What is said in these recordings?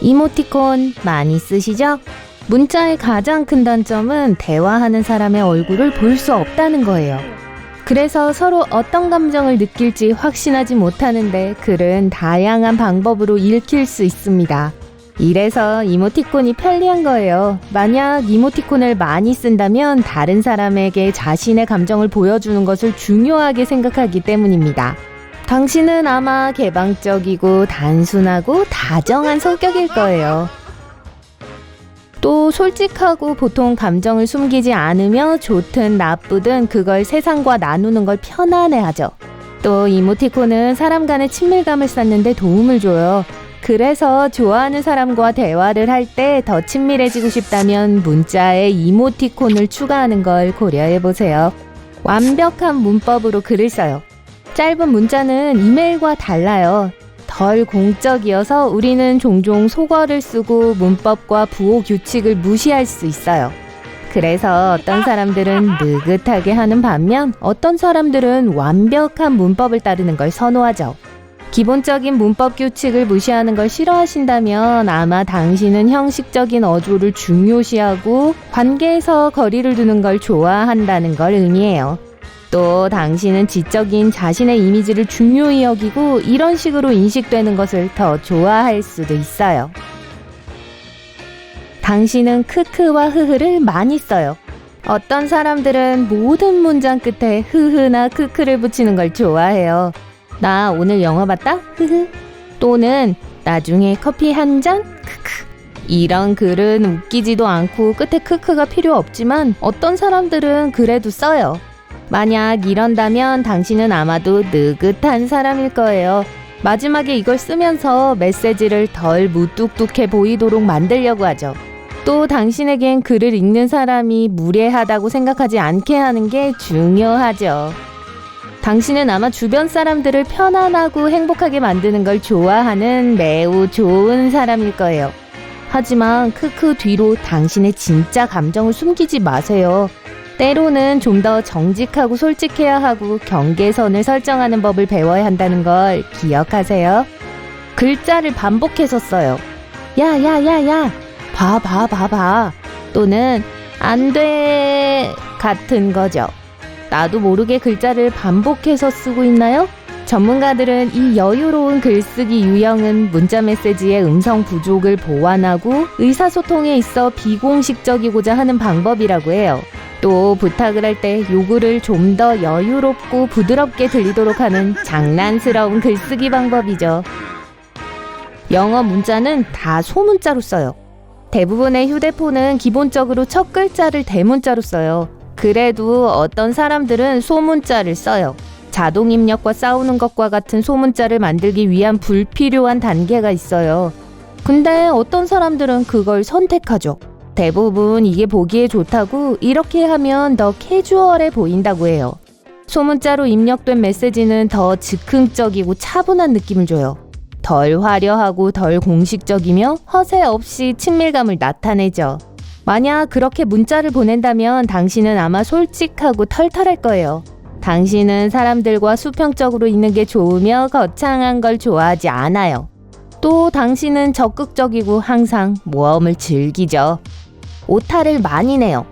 이모티콘 많이 쓰시죠? 문자의 가장 큰 단점은 대화하는 사람의 얼굴을 볼 수 없다는 거예요. 그래서 서로 어떤 감정을 느낄지 확신하지 못하는데 글은 다양한 방법으로 읽힐 수 있습니다. 이래서 이모티콘이 편리한 거예요. 만약 이모티콘을 많이 쓴다면 다른 사람에게 자신의 감정을 보여주는 것을 중요하게 생각하기 때문입니다. 당신은 아마 개방적이고 단순하고 다정한 성격일 거예요. 또 솔직하고 보통 감정을 숨기지 않으며 좋든 나쁘든 그걸 세상과 나누는 걸 편안해 하죠. 또 이모티콘은 사람 간의 친밀감을 쌓는데 도움을 줘요. 그래서 좋아하는 사람과 대화를 할 때 더 친밀해지고 싶다면 문자에 이모티콘을 추가하는 걸 고려해 보세요. 완벽한 문법으로 글을 써요. 짧은 문자는 이메일과 달라요. 덜 공적이어서 우리는 종종 속어를 쓰고 문법과 부호 규칙을 무시할 수 있어요. 그래서 어떤 사람들은 느긋하게 하는 반면 어떤 사람들은 완벽한 문법을 따르는 걸 선호하죠. 기본적인 문법 규칙을 무시하는 걸 싫어하신다면 아마 당신은 형식적인 어조를 중요시하고 관계에서 거리를 두는 걸 좋아한다는 걸 의미해요. 또 당신은 지적인 자신의 이미지를 중요히 여기고 이런 식으로 인식되는 것을 더 좋아할 수도 있어요. 당신은 크크와 흐흐를 많이 써요. 어떤 사람들은 모든 문장 끝에 흐흐나 크크를 붙이는 걸 좋아해요. 나 오늘 영화 봤다? 흐흐. 또는 나중에 커피 한 잔? 크크. 이런 글은 웃기지도 않고 끝에 크크가 필요 없지만 어떤 사람들은 그래도 써요. 만약 이런다면 당신은 아마도 느긋한 사람일 거예요. 마지막에 이걸 쓰면서 메시지를 덜 무뚝뚝해 보이도록 만들려고 하죠. 또 당신에겐 글을 읽는 사람이 무례하다고 생각하지 않게 하는 게 중요하죠. 당신은 아마 주변 사람들을 편안하고 행복하게 만드는 걸 좋아하는 매우 좋은 사람일 거예요. 하지만 크크 뒤로 당신의 진짜 감정을 숨기지 마세요. 때로는 좀 더 정직하고 솔직해야 하고 경계선을 설정하는 법을 배워야 한다는 걸 기억하세요. 글자를 반복해서 써요. 야, 야, 야, 야. 봐, 봐, 봐, 봐. 또는 안 돼. 같은 거죠. 나도 모르게 글자를 반복해서 쓰고 있나요? 전문가들은 이 여유로운 글쓰기 유형은 문자 메시지의 음성 부족을 보완하고 의사소통에 있어 비공식적이고자 하는 방법이라고 해요. 또 부탁을 할 때 요구를 좀 더 여유롭고 부드럽게 들리도록 하는 장난스러운 글쓰기 방법이죠. 영어 문자는 다 소문자로 써요. 대부분의 휴대폰은 기본적으로 첫 글자를 대문자로 써요. 그래도 어떤 사람들은 소문자를 써요. 자동 입력과 싸우는 것과 같은 소문자를 만들기 위한 불필요한 단계가 있어요. 근데 어떤 사람들은 그걸 선택하죠. 대부분 이게 보기에 좋다고 이렇게 하면 더 캐주얼해 보인다고 해요. 소문자로 입력된 메시지는 더 즉흥적이고 차분한 느낌을 줘요. 덜 화려하고 덜 공식적이며 허세 없이 친밀감을 나타내죠. 만약 그렇게 문자를 보낸다면 당신은 아마 솔직하고 털털할 거예요. 당신은 사람들과 수평적으로 있는 게 좋으며 거창한 걸 좋아하지 않아요. 또 당신은 적극적이고 항상 모험을 즐기죠. 오타를 많이 내요.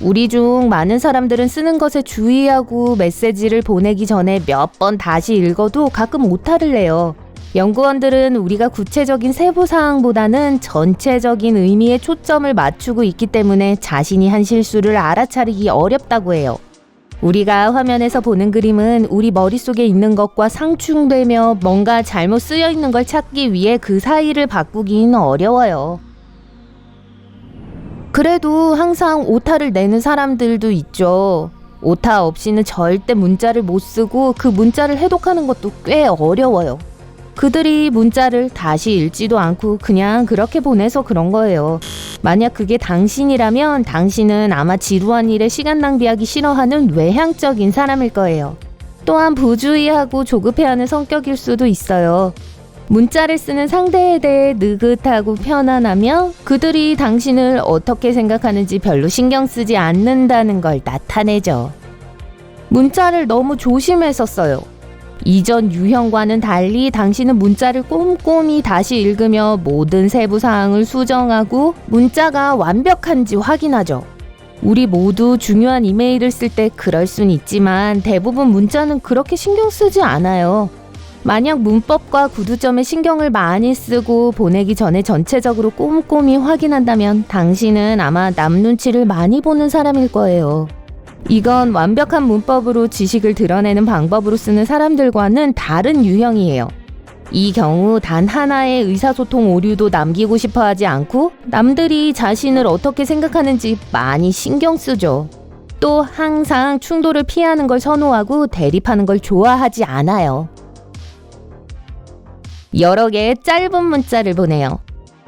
우리 중 많은 사람들은 쓰는 것에 주의하고 메시지를 보내기 전에 몇 번 다시 읽어도 가끔 오타를 내요. 연구원들은 우리가 구체적인 세부 사항보다는 전체적인 의미에 초점을 맞추고 있기 때문에 자신이 한 실수를 알아차리기 어렵다고 해요. 우리가 화면에서 보는 그림은 우리 머릿속에 있는 것과 상충되며 뭔가 잘못 쓰여 있는 걸 찾기 위해 그 사이를 바꾸긴 어려워요. 그래도 항상 오타를 내는 사람들도 있죠. 오타 없이는 절대 문자를 못 쓰고 그 문자를 해독하는 것도 꽤 어려워요. 그들이 문자를 다시 읽지도 않고 그냥 그렇게 보내서 그런 거예요. 만약 그게 당신이라면 당신은 아마 지루한 일에 시간 낭비하기 싫어하는 외향적인 사람일 거예요. 또한 부주의하고 조급해하는 성격일 수도 있어요. 문자를 쓰는 상대에 대해 느긋하고 편안하며 그들이 당신을 어떻게 생각하는지 별로 신경 쓰지 않는다는 걸 나타내죠. 문자를 너무 조심해서 써요. 이전 유형과는 달리 당신은 문자를 꼼꼼히 다시 읽으며 모든 세부 사항을 수정하고 문자가 완벽한지 확인하죠. 우리 모두 중요한 이메일을 쓸 때 그럴 순 있지만 대부분 문자는 그렇게 신경 쓰지 않아요. 만약 문법과 구두점에 신경을 많이 쓰고 보내기 전에 전체적으로 꼼꼼히 확인한다면 당신은 아마 남 눈치를 많이 보는 사람일 거예요. 이건 완벽한 문법으로 지식을 드러내는 방법으로 쓰는 사람들과는 다른 유형이에요. 이 경우 단 하나의 의사소통 오류도 남기고 싶어 하지 않고 남들이 자신을 어떻게 생각하는지 많이 신경 쓰죠. 또 항상 충돌을 피하는 걸 선호하고 대립하는 걸 좋아하지 않아요. 여러 개의 짧은 문자를 보내요.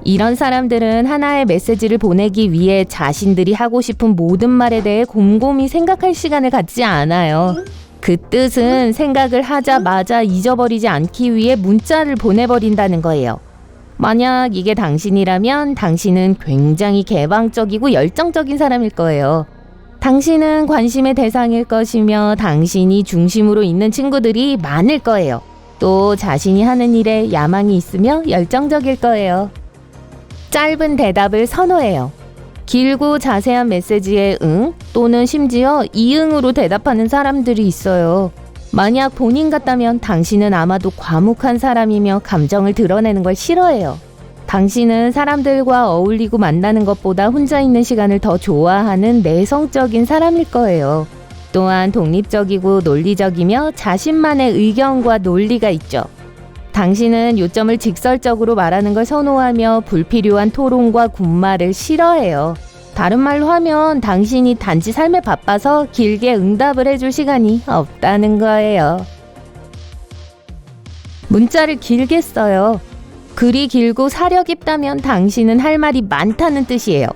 이런 사람들은 하나의 메시지를 보내기 위해 자신들이 하고 싶은 모든 말에 대해 곰곰이 생각할 시간을 갖지 않아요. 그 뜻은 생각을 하자마자 잊어버리지 않기 위해 문자를 보내버린다는 거예요. 만약 이게 당신이라면 당신은 굉장히 개방적이고 열정적인 사람일 거예요. 당신은 관심의 대상일 것이며 당신이 중심으로 있는 친구들이 많을 거예요. 또 자신이 하는 일에 야망이 있으며 열정적일 거예요. 짧은 대답을 선호해요. 길고 자세한 메시지에 응 또는 심지어 이응으로 대답하는 사람들이 있어요. 만약 본인 같다면 당신은 아마도 과묵한 사람이며 감정을 드러내는 걸 싫어해요. 당신은 사람들과 어울리고 만나는 것보다 혼자 있는 시간을 더 좋아하는 내성적인 사람일 거예요. 또한 독립적이고 논리적이며 자신만의 의견과 논리가 있죠. 당신은 요점을 직설적으로 말하는 걸 선호하며 불필요한 토론과 군말을 싫어해요. 다른 말로 하면 당신이 단지 삶에 바빠서 길게 응답을 해줄 시간이 없다는 거예요. 문자를 길게 써요. 글이 길고 사려 깊다면 당신은 할 말이 많다는 뜻이에요.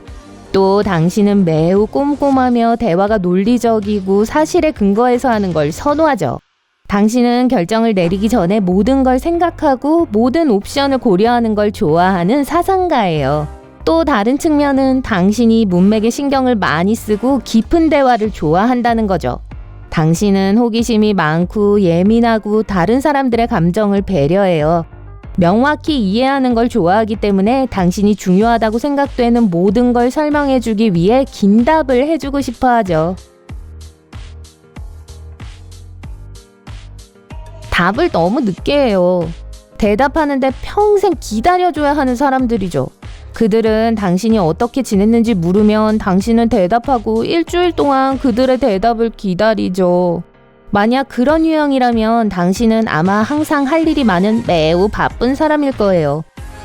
또 당신은 매우 꼼꼼하며 대화가 논리적이고 사실에 근거해서 하는 걸 선호하죠. 당신은 결정을 내리기 전에 모든 걸 생각하고 모든 옵션을 고려하는 걸 좋아하는 사상가예요. 또 다른 측면은 당신이 문맥에 신경을 많이 쓰고 깊은 대화를 좋아한다는 거죠. 당신은 호기심이 많고 예민하고 다른 사람들의 감정을 배려해요. 명확히 이해하는 걸 좋아하기 때문에 당신이 중요하다고 생각되는 모든 걸 설명해 주기 위해 긴 답을 해주고 싶어 하죠. 답을 너무 늦게 해요. 대답하는데 평생 기다려줘야 하는 사람들이죠. 그들은 당신이 어떻게 지냈는지 물으면 당신은 대답하고 일주일 동안 그들의 대답을 기다리죠. 만약 그런 유형이라면 당신은 아마 항상 할 일이 많은 매우 바쁜 사람일 거예요.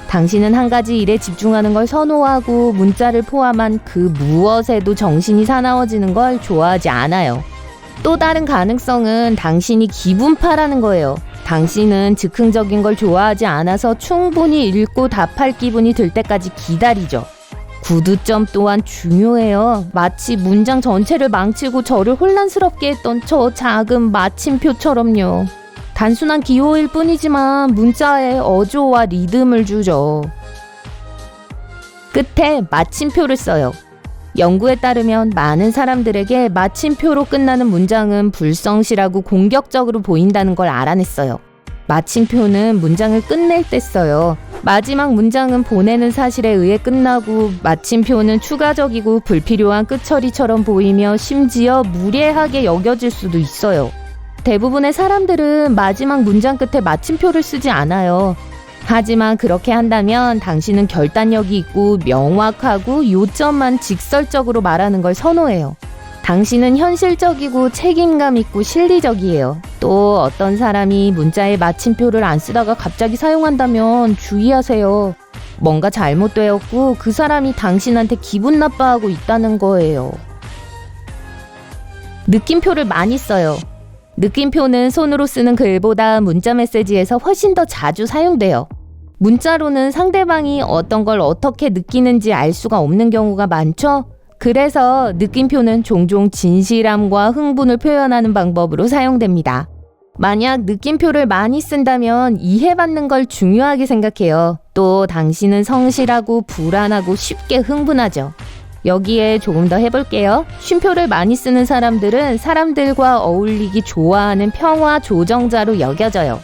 당신은 한 가지 일에 집중하는 걸 선호하고 문자를 포함한 그 무엇에도 정신이 사나워지는 걸 좋아하지 않아요. 또 다른 가능성은 당신이 기분파라는 거예요. 당신은 즉흥적인 걸 좋아하지 않아서 충분히 읽고 답할 기분이 들 때까지 기다리죠. 구두점 또한 중요해요. 마치 문장 전체를 망치고 저를 혼란스럽게 했던 저 작은 마침표처럼요. 단순한 기호일 뿐이지만 문자에 어조와 리듬을 주죠. 끝에 마침표를 써요. 연구에 따르면 많은 사람들에게 마침표로 끝나는 문장은 불성실하고 공격적으로 보인다는 걸 알아냈어요. 마침표는 문장을 끝낼 때 써요. 마지막 문장은 보내는 사실에 의해 끝나고 마침표는 추가적이고 불필요한 끝처리처럼 보이며 심지어 무례하게 여겨질 수도 있어요. 대부분의 사람들은 마지막 문장 끝에 마침표를 쓰지 않아요. 하지만 그렇게 한다면 당신은 결단력이 있고 명확하고 요점만 직설적으로 말하는 걸 선호해요. 당신은 현실적이고 책임감 있고 실리적이에요. 또 어떤 사람이 문자에 마침표를 안 쓰다가 갑자기 사용한다면 주의하세요. 뭔가 잘못되었고 그 사람이 당신한테 기분 나빠하고 있다는 거예요. 느낌표를 많이 써요. 느낌표는 손으로 쓰는 글보다 문자 메시지에서 훨씬 더 자주 사용돼요. 문자로는 상대방이 어떤 걸 어떻게 느끼는지 알 수가 없는 경우가 많죠? 그래서 느낌표는 종종 진실함과 흥분을 표현하는 방법으로 사용됩니다. 만약 느낌표를 많이 쓴다면 이해받는 걸 중요하게 생각해요. 또 당신은 성실하고 불안하고 쉽게 흥분하죠. 여기에 조금 더 해볼게요. 쉼표를 많이 쓰는 사람들은 사람들과 어울리기 좋아하는 평화 조정자로 여겨져요.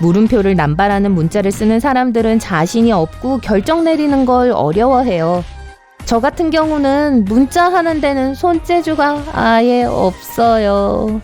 물음표를 남발하는 문자를 쓰는 사람들은 자신이 없고 결정 내리는 걸 어려워해요. 저 같은 경우는 문자 하는 데는 손재주가 아예 없어요.